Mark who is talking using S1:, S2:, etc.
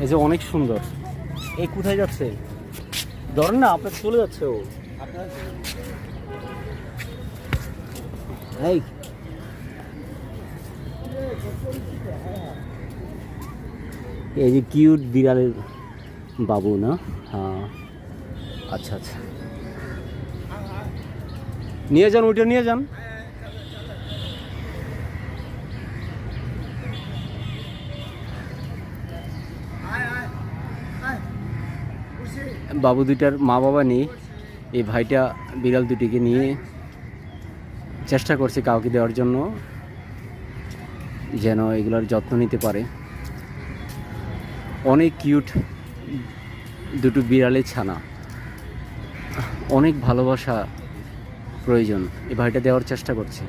S1: এই যে অনেক সুন্দর। এই কোথায় যাচ্ছে? ধরেন না, আপনার চলে যাচ্ছে ও। এই। এই যে কিউট বিড়ালের বাবু না? হ্যাঁ। আচ্ছা আচ্ছা। নিয়ে যান, ওইটা নিয়ে যান। বাবু দুইটার মা বাবা নেই, এই ভাইটা বিড়াল দুটিকে নিয়ে চেষ্টা করছে কাউকে দেওয়ার জন্য যেন এগুলোর যত্ন নিতে পারে। অনেক কিউট দুটো বিড়ালের ছানা। অনেক ভালোবাসা প্রয়োজন, এই ভাইটা দেওয়ার চেষ্টা করছে।